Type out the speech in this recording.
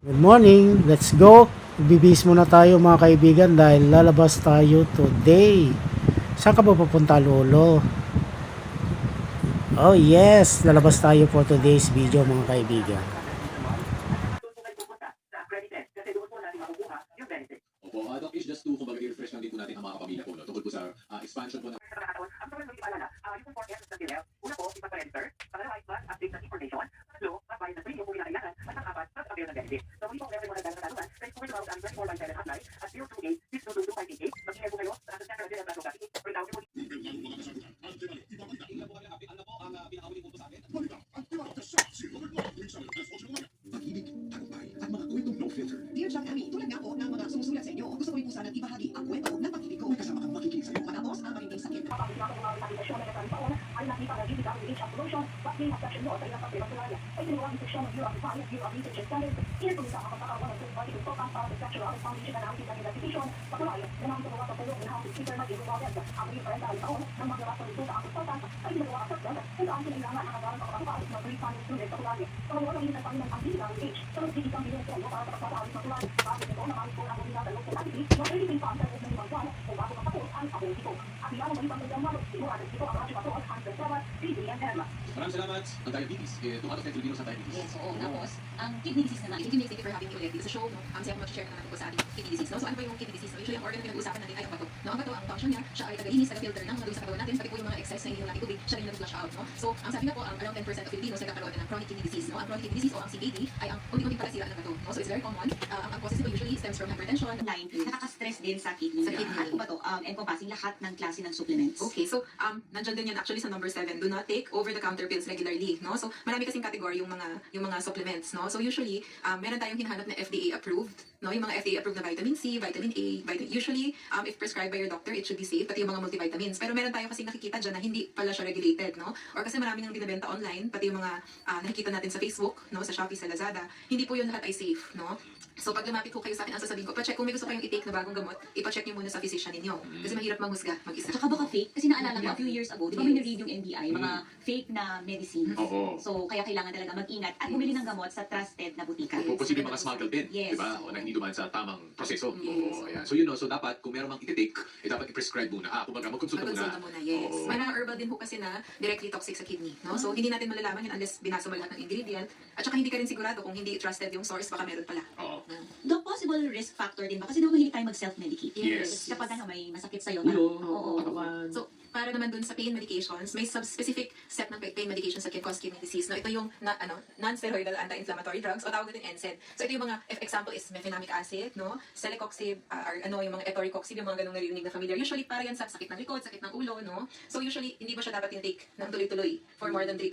Good morning, let's go! Bibis muna tayo mga kaibigan dahil lalabas tayo today. Saan ka ba papunta lolo? Oh yes, lalabas tayo for today's video mga kaibigan. Opo, uh, is just to kumbaga i-refresh lang din natin ang mga pamilya po no, tungkol po sa uh, expansion po na... pag-avail ng benefit. So, muli po, meron mga nagdang katalunan, pwede po tumawag sa aming 24 by 7 hotline at 028 ay nakita ng DPWH ang solution sa aking obsession mo sa ilang pagpapalaya. Ay tinuwang seksyon ng Bureau of Science, Bureau of Research and Standards, inatulong sa mga pagkakawa ng third-party consultant para sa structural and foundational analysis and investigation, patuloy na nang tumawa sa tulong ng House Speaker na Diego Robles. Ang maging parental taon ng mga gawa sa resulta ang consultant ay ginagawa assessment kung saan kinailangan ang makakapagpalit ng pre-funded students sa kulay. Sa mga walang hinang panginoon ang DPWH, sa magsigisang bilyon sa para sa ng kulay. Bakit ito na malis po ang mga dalawang activity, yung editing funds ay ng mga kung bago matapos ang abolito. At iyan ang mga programa, sigurado ito ang mga patrol ang Pesera, PDNM. Maraming salamat. Ang diabetes, eh, tumatak tayo Pilipino sa diabetes. Yes, oo. Tapos, ang kidney disease naman, thank you, Nick, thank you for having me ulit dito sa show. No? Um, saya ko mag-share naman po sa ating kidney disease. No? So, ano ba yung kidney disease? No? Usually, ang organ na pinag-uusapan natin ay ang bato. No? Ang bato, ang function niya, siya ay tagalinis, taga-filter ng mga sa katawan natin, pati po yung mga excess na ininom natin tubig, siya rin nag-flush out. No? So, ang sabi nga po, um, around 10% of Filipinos nagkakaroon ng chronic kidney disease. No? Ang chronic kidney disease o ang CKD ay ang unti-unting palasira ng bato. No? So, it's very common. Uh, ang, ang causes nito usually stems from hypertension, line, nakaka-stress din sa kidney. Sa kidney. Ano ba to? Um, encompassing lahat ng klase ng supplements. Okay, so um nandiyan din yan actually sa number 7. Do not take over-the-counter pills regularly, no? So marami kasing category yung mga yung mga supplements, no? So usually um meron tayong hinahanap na FDA approved, no? Yung mga FDA approved na vitamin C, vitamin A, vitamin usually um if prescribed by your doctor, it should be safe pati yung mga multivitamins. Pero meron tayo kasi nakikita diyan na hindi pala siya regulated, no? Or kasi marami nang binebenta online, pati yung mga ah, nakikita natin sa Facebook, no, sa Shopee, sa Lazada, hindi po yun lahat ay safe, no? So pag lumapit ko kayo sa akin, ang sasabihin ko, pa-check kung may gusto kayong i-take na bagong gamot, ipa-check niyo muna sa physician ninyo. Kasi mahirap manghusga mag-isa. Tsaka baka fake, kasi naalala ko a few years ago, di ba may na-read yung NBI, mga fake na medicines. Oo. So, kaya kailangan talaga mag-ingat at bumili ng gamot sa trusted na butika. Opo, posible mga smuggle din, Yes. di ba? O na hindi dumaan sa tamang proseso. Yes. Oo, ayan. So yun, no? so dapat kung meron mang iti-take, eh dapat i-prescribe muna. Ah, kumbaga magkonsulta muna. Magkonsulta muna, yes. Oo. May mga herbal din po kasi na directly toxic sa kidney, no? So, hindi natin malalaman yun unless binasa mo lahat ng ingredient. At saka hindi ka rin sigurado kung hindi trusted yung source, baka meron pala. Oo. The possible risk factor din ba? Kasi ba mahilig tayo mag-self-medicate? Yes. Kapag ano, may masakit sa'yo. Ulo, Oo. katawan. So, para naman dun sa pain medications, may sub-specific set ng pain medications that can cause kidney disease. No, ito yung na, ano, non-steroidal anti-inflammatory drugs o tawag natin NSAID. So, ito yung mga if example is mefenamic acid, no? Celecoxib, uh, or ano, yung mga etoricoxib, yung mga ganung naririnig na familiar. Usually, para yan sa sakit ng likod, sakit ng ulo, no? So, usually, hindi ba siya dapat intake ng tuloy-tuloy for more than 3 to